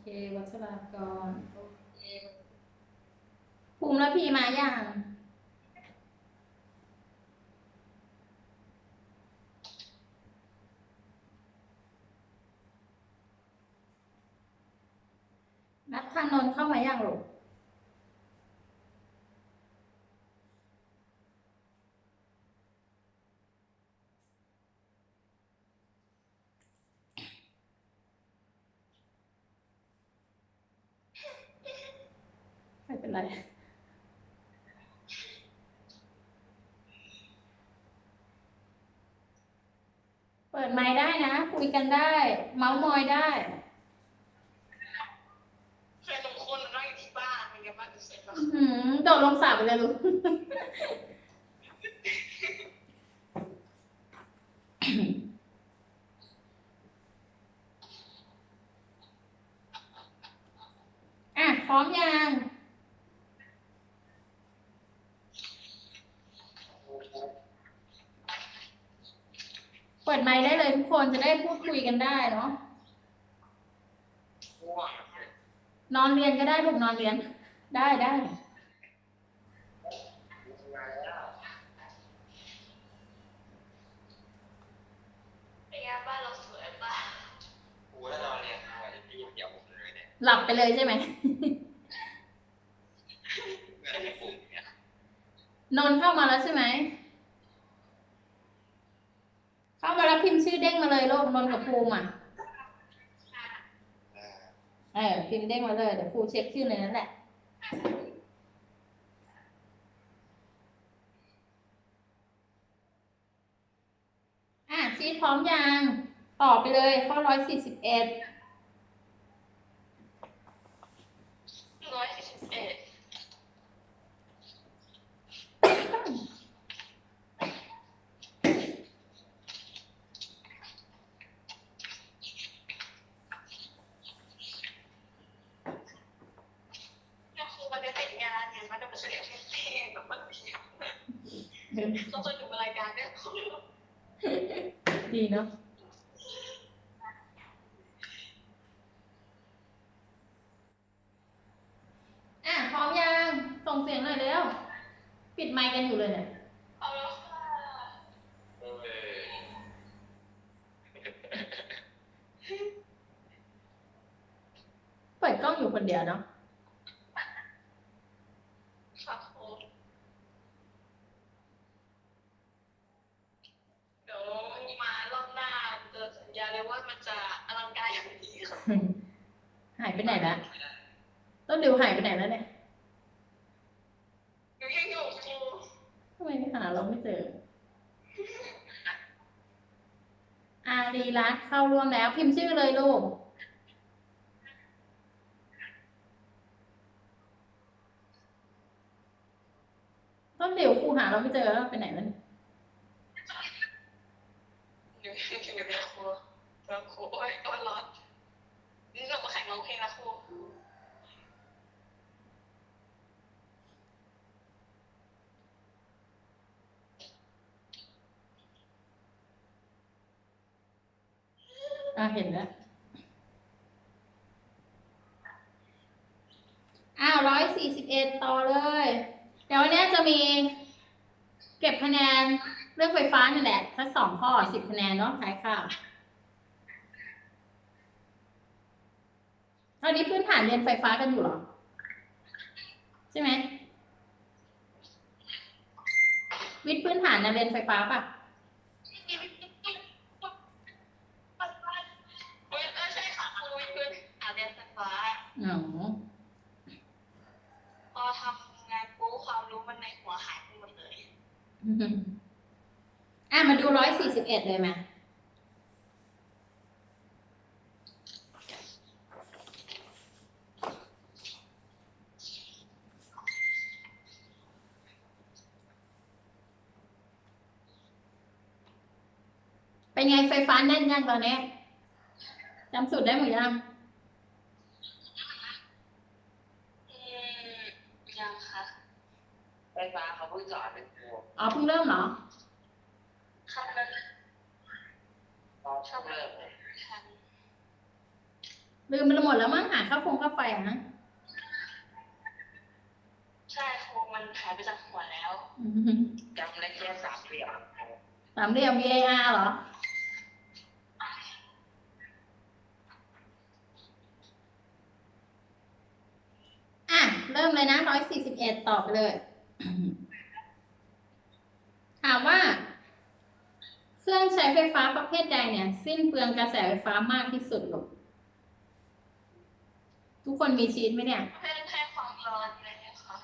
เควัชรากรโอเคภูมิแล้วพีมาอย่างนัทธานนท์เข้ามาอย่างลูกม่ เป็นไรเปิดไมค์ได้นะ คุยกันได้ เมาส์มอยได้ใครสมควรนั่งอยู่ที่บ้านเป็นไงบ้างจะเสร็จแล้วอื้อหือโดดลงสระไปเลยลูกอะ พร้อมยัง เปิดไมค์ได้เลยทุกคนจะได้พูดคุยกันได้เนาะง่วงนอนเรียนก็ได้ลูกนอนเรียน ได้ได้เป็นไงบ้านเราสวยป่ะกูแล้วนอนเรียนกูจะได้ยินเสียงผมเลยเนี่ยหลับไปเลยใช่ไหมเพื่อนในกลุ่มเนี่ยนนท์เข้ามาแล้วใช่ไหม เข้ามาแล้วพิมพ์ชื่อเด้งมาเลยลูกนนท์กับภูมิอะเออเออพิมพ์เด้งมาเลยเดี๋ยวครูเช็คชื่อในนั้นแหละอะชีทพร้อมยังต่อไปเลยข้อร้อยสี่สิบเอ็ด ร้อยสี่สิบเอ็ดเนี่ยครูมันจะติดงานไงมันจะมาเฉลี่ยเพลงแบบมันเพียบต้องไปดูรายการเนี่ย ดีเนาะอะพร้อมยัง ส่งเสียงหน่อยเร็ว ปิดไมค์กันอยู่เลยเนี่ยเอาแล้วค่ะเออเปิดกล้องอยู่คนเดียวเนาะค่ะครูเดี๋ยวมารอบหน้าจะสัญญาเลยว่ามันจะอลังการอย่างนี้ค่ะ หายไปไหนละต้นดิวหายไปไหนแล้วเนี่ยหนูยังอยู่ครูทำไมหาเราไม่เจอ อารีรัตเข้าร่วมแล้ว พิมพ์ชื่อเลยลูกต้นเดี๋ยวครูหาเราไม่เจอแล้วไปไหนแล้วเนี่ยหนูยังอยู่ครูแล้วครูโอ๊ยโอ๊ยร้อน นี่เรามาแข่งร้องเพลงนะครูอ่าเห็นแล้วอ้าวร้อยสี่สิบเอ็ดต่อเลย เดี๋ยววันนี้จะมีเก็บคะแนนเรื่องไฟฟ้านี่แหละสักสองข้อสิบคะแนนเนาะท้ายข่าว ตอนนี้พื้นฐานเรียนไฟฟ้ากันอยู่เหรอ ใช่ไหมวิทย์พื้นฐานนะเรียนไฟฟ้าป่ะโอ๊ยเออใช่ค่ะครูวิทย์พื้นฐานเรียนไฟฟ้าอ๋อพอทำงานปุ๊บความรู้มันในหัวหายไปหมดเลย อะมาดูร้อยสี่สิบเอ็ดเลยไหม ไงไฟฟ้าแน่นยังตอนนี้จำสูตรได้หมดยังอืมยังค่ะไฟฟ้าเขาเพิ่งสอนเป็นครูอ๋อเพิ่งเริ่มเหรอค่ะมันตอนช่วงเริ่มเลยค่ะลืมไปหมดแล้วมั้งหาค่าฟงค่าไฟอะนะใช่โครงมันหายไปจากหัวแล้วอืมจำได้แค่สามเหลี่ยมสามเหลี่ยม VAR เหรอ อะ เริ่มเลยนะร้อยสี่สิบเอ็ดตอบไปเลย ถามว่า เครื่องใช้ไฟฟ้าประเภทใดเนี่ย สิ้นเปลืองกระแสไฟฟ้ามากที่สุดลูกทุกคนมีชีตไหมเนี่ยให้ให้ความร้อนเลยนะคะ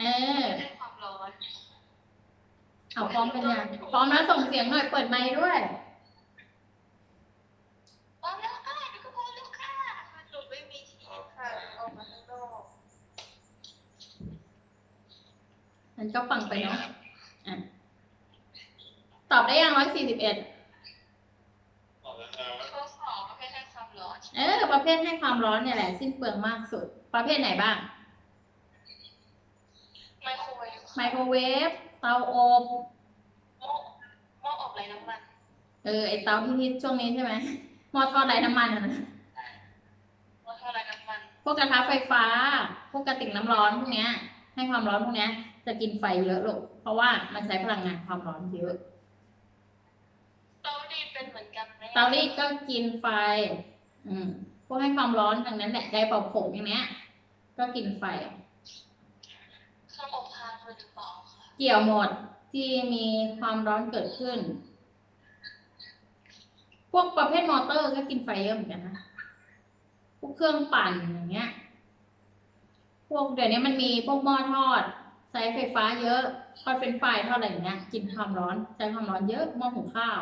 เออให้ความร้อนเอาพร้อมกันยังพร้อมแล้วส่งเสียงหน่อยเปิดไมค์ด้วย พร้อมแล้วค่ะเดี๋ยวก็พร้อมแล้วค่ะหนูไม่มีที่ค่ะออกมาข้างนอก มันก็ฟังไปเนาะอะตอบได้ยังร้อยสี่สิบเอ็ดบอกแล้วครับข้อสองประเภทให้ความร้อน เออ ประเภทให้ความร้อนเนี่ยแหละ สิ้นเปลืองมากสุด ประเภทไหนบ้าง ไมโครเวฟ ไมโครเวฟ เตาอบหม้อหม้ออบไร้น้ำมัน เออ ไอเตาที่ฮิตช่วงนี้ใช่ไหมหม้อทอดไร้น้ำมันอะนะหม้อทอดไร้น้ำมัน พวกกระทะไฟฟ้า พวกกระติกน้ำร้อนพวกเนี้ย ให้ความร้อนพวกเนี้ยจะกินไฟเยอะลูกเพราะว่ามันใช้พลังงานความร้อนเยอะเตารีดเป็นเหมือนกันไหมเตารีดก็กินไฟ อืมพวกให้ความร้อนดังนั้นแหละไดร์เป่าผมอย่างเนี้ย ก็กินไฟเครื่องอบทานด้วยหรือเปล่าคะเกี่ยวหมดที่มีความร้อนเกิดขึ้น พวกประเภทมอเตอร์ก็กินไฟเยอะเหมือนกันนะพวกเครื่องปั่นอย่างเงี้ย พวกเดี๋ยวนี้มันมีพวกหม้อทอดใช้ไฟฟ้าเยอะทอดเป็นไฟรายทอดอะไรอย่างเงี้ย กินความร้อนใช้ความร้อนเยอะหม้อหุงข้าว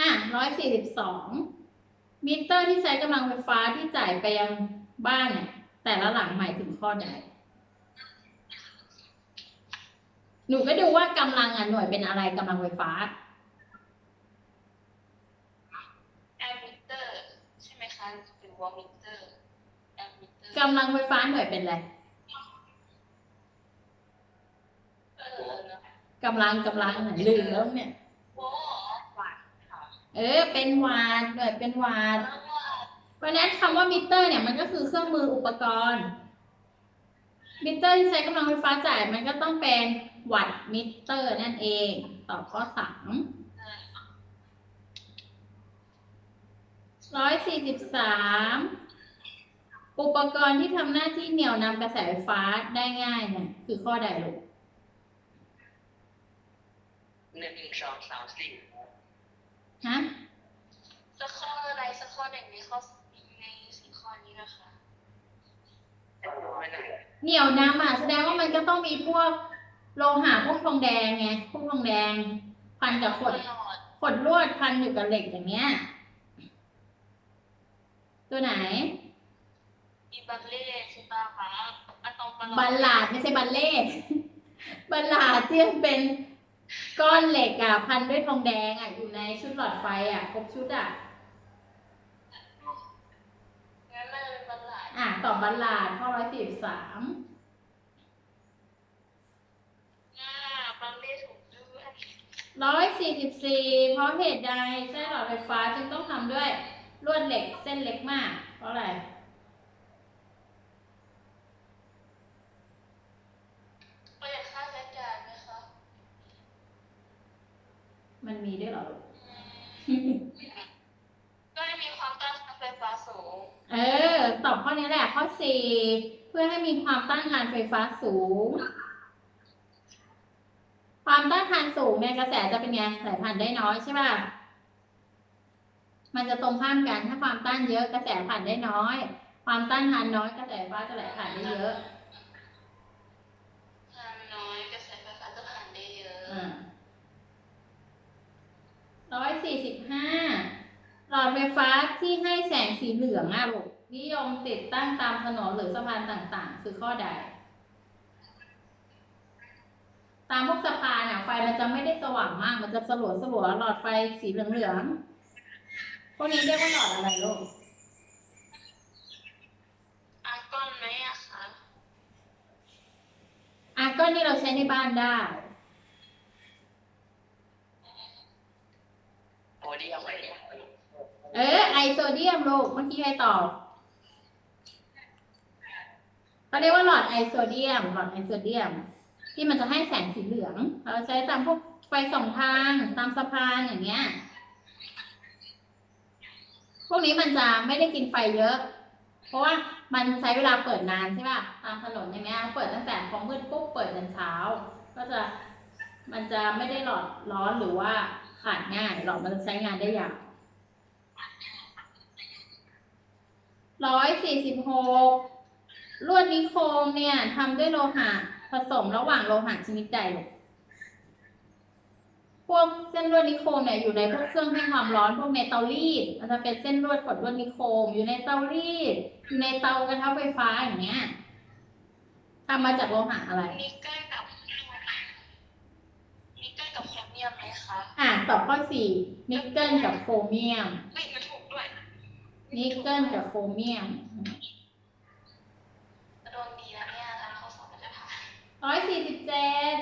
อะร้อยสี่สิบสองมิเตอร์ที่ใช้กำลังไฟฟ้าที่จ่ายไปยังบ้านเนี่ยแต่ละหลังหมายถึงข้อใดหนูก็ดูว่ากำลังอะหน่วยเป็นอะไรกำลังไฟฟ้าแอมมิเตอร์ใช่ไหมคะหรือวอลมิเตอร์แอมมิเตอร์ กำลังไฟฟ้าหน่วยเป็นอะไรเออเนอะกำลังกำลังไหนลืมแล้วเนี่ยโอ้หวานค่ะเออเป็นวาทหน่วยเป็นวาทแล้วว่าเพราะฉะนั้นคำว่ามิเตอร์เนี่ยมันก็คือเครื่องมืออุปกรณ์ มิเตอร์ที่ใช้กำลังไฟฟ้าจ่ายมันก็ต้องเป็นวัตต์มิเตอร์นั่นเองตอบข้อสามร้อยสี่สิบสาม อุปกรณ์ที่ทำหน้าที่เหนี่ยวนำกระแสไฟฟ้าได้ง่ายเนี่ยคือข้อใดลูกหนึ่งสองสามสี่ฮะสักข้ออะไรสักข้อหนึ่งในข้อในสี่ข้อนี้นะคะไม่ได้เหนี่ยวนำอะแสดงว่ามันก็ต้องมีพวกโลหะพวกทองแดงไงพวกทองแดง พันกับขดหลอดขดลวดพันอยู่กับเหล็กอย่างเงี้ย ตัวไหนมี บัลเล่ใช่ปะคะอะตอมบอลบัลลาดไม่ใช่บัลเล่บัลลาดที่มันเป็นก้อนเหล็กอะพันด้วยทองแดงอะอยู่ในชุดหลอดไฟอะครบชุดอะ งั้นน่าจะเป็นบัลลาดอะตอบบัลลาดข้อร้อยสี่สิบสามอ่าบัลเล่ถูกด้วยร้อยสี่สิบสี่เพราะเหตุใดเส้นหลอดไฟฟ้าจึงต้องทำด้วยลวดเหล็กเส้นเล็กมาก เพราะอะไร ประหยัดค่าใช้จ่ายไหมคะ มันมีด้วยเหรอลูกอืมก็จะมีความต้านทานไฟฟ้าสูง เออ ตอบข้อนี้แหละ ข้อสี่เพื่อให้มีความต้านทานไฟฟ้าสูง ความต้านทานสูงเนี่ยกระแสจะเป็นไงไหลผ่านได้น้อยใช่ป่ะ มันจะตรงข้ามกันถ้าความต้านเยอะกระแสผ่านได้น้อย ความต้านทานน้อยกระแสไฟฟ้าจะไหลผ่านได้เยอะ ทานน้อยกระแสไฟฟ้าจะผ่านได้เยอะ ร้อยสี่สิบห้าหลอดไฟฟ้าที่ให้แสงสีเหลืองอะลูกนิยมติดตั้งตามถนนหรือสะพานต่างๆ คือข้อใด ตามพวกสะพานอะไฟมันจะไม่ได้สว่างมาก มันจะสลัวสลัวๆหลอดไฟสีเหลืองๆพวกนี้เรียกว่าหลอดอะไรลูกอาร์กอนไหมอะคะอาร์ก้อนนี่เราใช้ในบ้านได้ โอ้ดีเอาไว้เนี่ยเเออไอโซเดียมลูกเมื่อกี้ใครตอบเขาเรียกว่าหลอดไอโซเดียม หลอดไอโซเดียม ที่มันจะให้แสงสีเหลือง เราใช้ตามพวกไฟสองทางตามสะพานอย่างเงี้ย พวกนี้มันจะไม่ได้กินไฟเยอะ เพราะว่ามันใช้เวลาเปิดนานใช่ป่ะตามถนนอย่างเงี้ยเปิดตั้งแต่พอมืดปุ๊บเปิดจนเช้า ก็จะมันจะไม่ได้หลอดร้อนหรือว่า ขาดง่ายหลอดมันใช้งานได้ยาวร้อยสี่สิบหกลวดนิโคมเนี่ยทำด้วยโลหะผสมระหว่างโลหะชนิดใด พวกเส้นลวดนิโคมเนี่ยอยู่ในพวกเครื่องให้ความร้อนพวกในเตารีดมันจะเป็นเส้นลวดกดลวดนิโคม อยู่ในเตารีดอยู่ในเตากระทะไฟฟ้าอย่างเงี้ยทำมาจากโลหะอะไรนิกเกิลกับนิกเกิลกับโครเมียมไหมคะอ่าตอบข้อสี่นิกเกิลกับโครเมียม ไม่มันถูกด้วยนิกเกิลกับโครเมียมจะโดนดีแล้วเนี่ยทางข้อสอบมันจะผ่านร้อยสี่สิบเจ็ด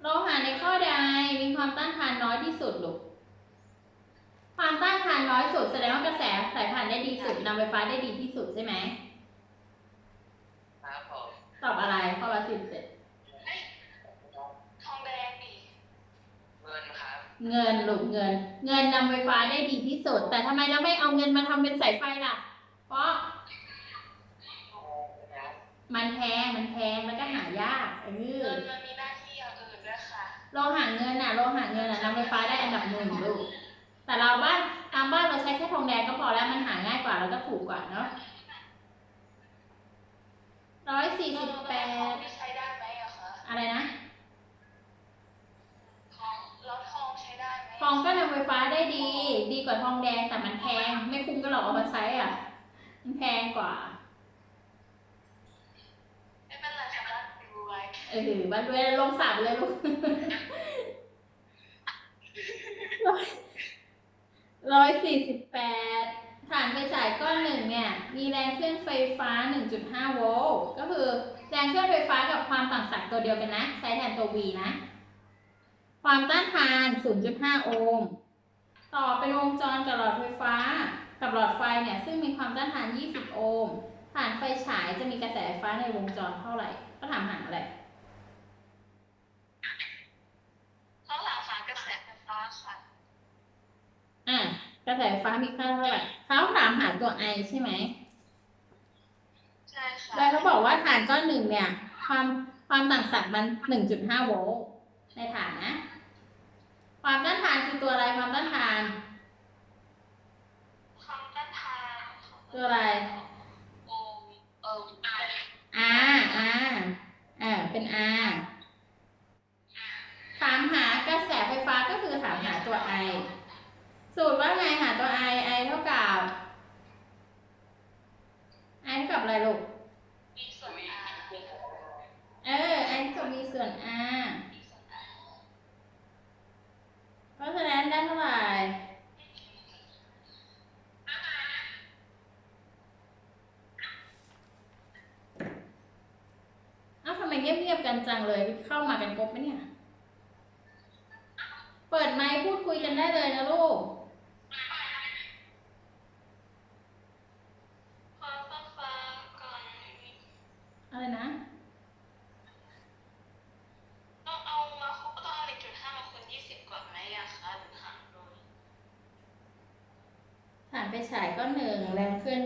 โลหะในข้อใดมีความต้านทานน้อยที่สุดลูก ความต้านทานน้อยสุดแสดงว่ากระแสสายผ่านได้ดีสุดนำไฟฟ้าได้ดีที่สุดใช่ไหมครับผมตอบอะไรข้อละสิบเจ็ด เอ้ยทองแดงดิ เงินครับ เงินลูกเงิน เงินนำไฟฟ้าได้ดีที่สุด แต่ทำไมเราไม่เอาเงินมาทำเป็นสายไฟล่ะ เพราะ มันแพงมันแพงแล้วก็หายากเอเงิอนมันมีหน้าที่อย่างอื่นด้วยค่ะโลหะเงินน่ะโลหะเงินน่ะนำไฟฟ้าได้อันดับหนึ่งลูกแต่เราบ้านตามบ้านเราใช้แค่ทองแดงก็พอแล้วมันหาง่ายกว่าแล้วก็ถูกกว่าเนาะร้อยสี่สิบแปดใช้ได้ไหมอะคะอะไรนะ ทองแล้วทองใช้ได้ไหม ทองก็นำไฟฟ้าได้ดี ดีกว่าทองแดงแต่มันแพง ไม่คุ้มก็หรอกเอามาใช้อะ มันแพงกว่า ไม่เป็นไรค่ะรักรวยเออบ้านด้วยลงสามเลยลูกร้อยร้อยสี่สิบแปดฐานไฟฉายก้อนหนึ่งเนี่ย มีแรงเคลื่อนไฟฟ้า 1.5 โวลต์ ก็คือแรงเคลื่อนไฟฟ้ากับความต่างศักย์ตัวเดียวกันนะ ใช้แทนตัว V นะ ความต้านทาน 0.5 โอห์ม ต่อเป็นวงจรกับหลอดไฟฟ้า กับหลอดไฟเนี่ยซึ่งมีความต้านทาน 20 โอห์มฐานไฟฉายจะมีกระแสไฟฟ้าในวงจรเท่าไหร่ ก็ถามหาอะไรเขาหลังสารกระแสไฟฟ้าค่ะ อะกระแสไฟฟ้ามีค่าเท่าไหร่เขาถามหาตัวไอใช่ไหมใช่ค่ะโดยเขาบอกว่าฐานก้อนหนึ่งเนี่ย ความความต่างศักย์มัน 1.5 โวลต์ในฐานนะ ความต้านทานคือตัวอะไรความต้านทาน ความต้านทานตัวอะไรโอมเอิมไอ R R อ่าเป็น R ถามหากระแสไฟฟ้าก็คือถามหาตัว I สูตรว่าไงหาตัว I I เท่ากับ I เท่ากับอะไรลูกมีส่วนอาเออ I เท่ากับ V ส่วน R เพราะฉะนั้นได้เท่าไหร่ เอ้าทำไมเงียบๆ กันจังเลยเข้ามากันครบไหมเนี่ย เปิดไมค์พูดคุยกันได้เลยนะลูกอะไรนะต้องเอามาคูต้องเอาหนึ่งจุดห้ามาคูณยี่สิบก่อนไหมอะคะหรือหารโดยฐานไฟฉายก็หนึ่งแรงเคลื่อน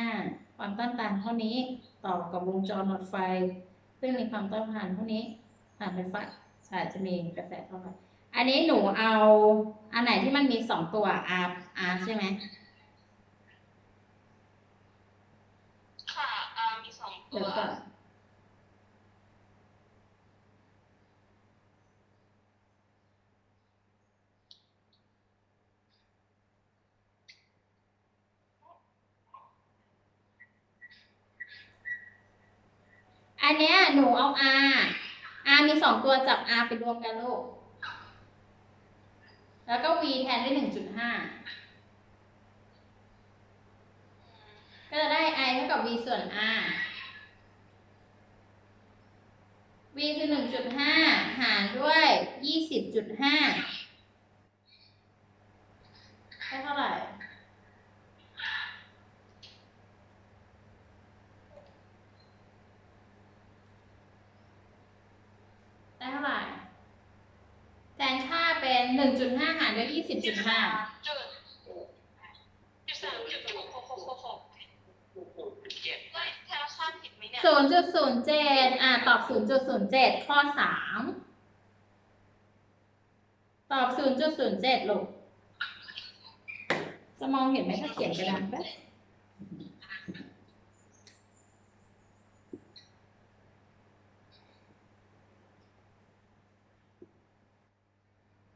1.5ความต้านทานเท่านี้ต่อกับวงจรหลอดไฟ ซึ่งมีความต้านทานเท่านี้ฐานไฟฟ้าฉายจะมีกระแสเท่าไหร่อันนี้หนูเอาอันไหนที่มันมีสองตัว R R ใช่ไหมค่ะอ่ามีสองตัเดี๋ยว อันเนี้ยหนูเอา R R มีสองตัวจับ R ไปรวมกันลูก แล้วก็ V แทนด้วยหนึ่งจุดห้า ก็จะได้ i เท่ากับ v ส่วน r v คือหนึ่งจุดห้าหารด้วยยี่สิบจุดห้าได้เท่าไหร่ นึ่งจุดห้าหารด้วยยี่สิบจุดห้าจุดจุดสามจุดหกหกหกหกหกเจ็ดเฮ้ยแทนค่าผิดไหมเนี่ยศูนย์จุดศูนย์เจ็ดอ่าตอบศูนย์จุดศูนย์เจ็ดข้อสามตอบศูนย์จุดศูนย์เจ็ดลูกจะมองเห็นไหมถ้าเขียนกระดานแป๊บ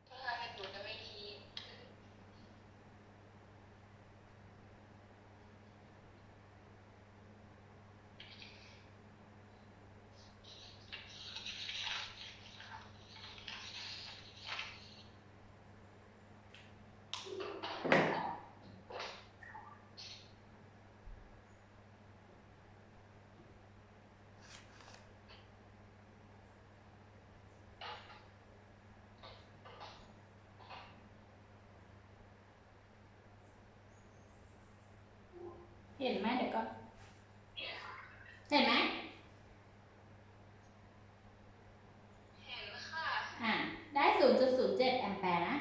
ถ้าทำเป็นตัวจะไม่ดี เห็นไหมเดี๋ยวก็ เห็นไหมเห็นค่ะ อ่าได้ศูนย์จุดศูนย์เจ็ดแอมแปร์นะ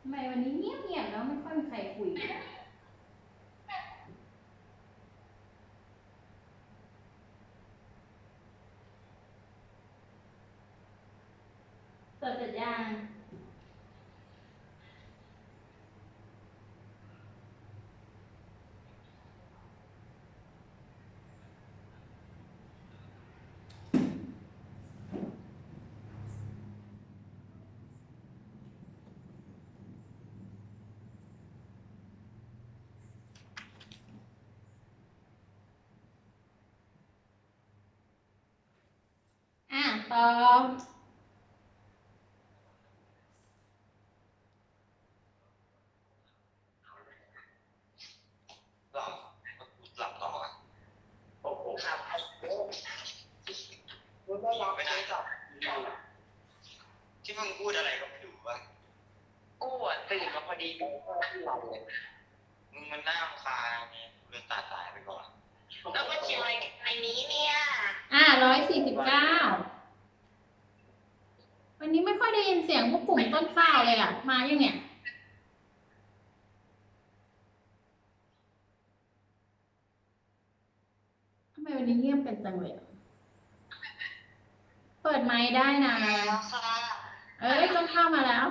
ทำไมวันนี้เงียบเงียบๆแล้วไม่ค่อยมีใครคุยกัน เสร็จเสร็จยังอะต่อ หลับหลับต่อโอ้โหครับไม่ได้หลับที่มึงพูดอะไรก็ไม่รู้ว่ากูอะตื่นมาพอดีกูก็หลับเลยมึงมันน่ารำคาญไงเลื่อนตาตายไปก่อน แล้วมาเขียนอะไรในนี้เนี่ย อะร้อยสี่สิบเก้า วันนี้ไม่ค่อยได้ยินเสียงพวกกลุ่มต้นข้าวเลยอะ มายังเนี่ย ทำไมวันนี้เงียบเป็นจังเลยอะเปิดไมค์ได้นะแล้วค่ะเอ้ยต้นข้าวมาแล้ว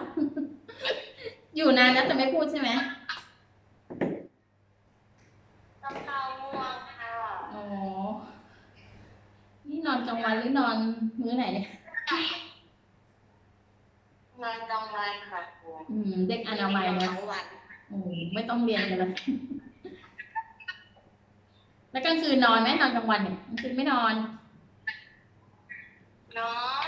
อยู่นานแล้วแต่ไม่พูดใช่ไหมน้ำตาม่วงค่ะอ๋อนี่นอนกลางวันหรือนอนมื้อไหนเนี่ยนอนกลางวันค่ะครูอืม เด็กอนามัยนะทั้งวัน โอ้ไม่ต้องเรียนกันเลย แล้วกลางคืนนอนไหมนอนกลางวันเนี่ยกลางคืนไม่นอน นอน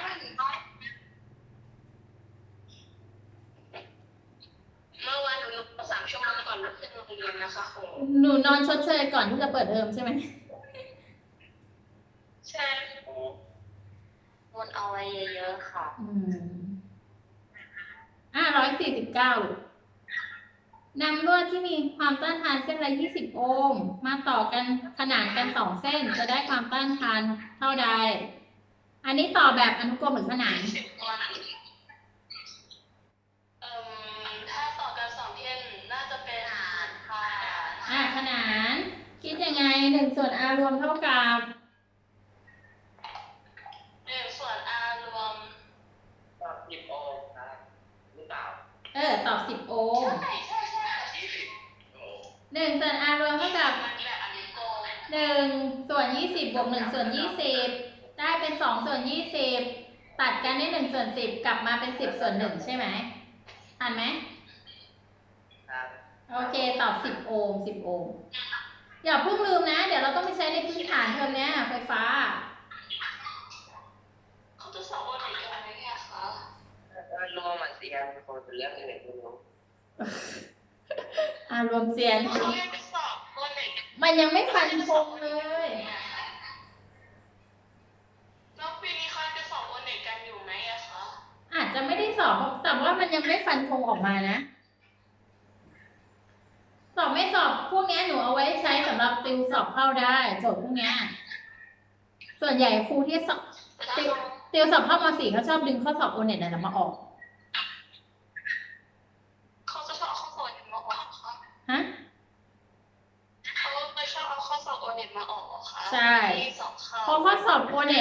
เมื่อวานหนูนอนสามชั่วโมงก่อนลุกขึ้นโรงเรียนนะคะครูหนูนอนชดเชยก่อนที่จะเปิดเทอมใช่ไหมใช่วนเอาไว้เยอะๆค่ะ อืมอ่าร้อยสี่สิบเก้าลูก นำลวดที่มีความต้านทานเส้นละยี่สิบโอห์ม มาต่อกันขนานกันสองเส้น จะได้ความต้านทานเท่าใด อันนี้ต่อแบบอนุกรมหรือขนานสิบวันเอ่มถ้าต่อกันสองเทียนน่าจะเป็นอาหารค่ะอ่าขนาน คิดยังไงหนึ่งส่วน r รวมเท่ากับหนึ่งส่วน r รวม ตอบสิบโอนะหรือเปล่า เออตอบสิบโอห์ม ใช่ใช่ใช่ ยี่สิบโอ หนึ่งส่วน r รวมเท่ากับมันแบบอันนี้โกงหนึ่งส่วนยี่สิบบวกหนึ่งส่วนยี่สิบได้เป็นสองส่วนยี่สิบตัดกันได้หนึ่งส่วนสิบกลับมาเป็นสิบส่วนหนึ่งใช่ไหมทันไหมครับโอเคตอบสิบโอห์มสิบโอห์มอย่าเพิ่งลืมนะ เดี๋ยวเราต้องไปใช้ในพื้นฐานเทอมเนี้ยไฟฟ้าเขาจะสอบวันไหนกันไหมเนี่ยคะรวมอะเสียงคนเป็นเรื่องอื่นไม่รู้ อ่ารวมเสียง มันยังไม่ฟันธงเลย น้อปีนี้เขาจะสอบโอเน็กันอยู่ไหมคะอาจจะไม่ได้สอบแต่ว่ามันยังไม่ฟันธงออกมานะ สอบไม่สอบพวกนี้หนูเอาไว้ใช้สำหรับติวสอบเข้าได้โจทย์พวกนี้ส่วนใหญ่ครูที่สอบติวสอบเข้ามสี่เขาชอบดึงข้อสอบโอเน็ตน่ะมาออก ใช่ เพราะข้อสอบโอเนี่ย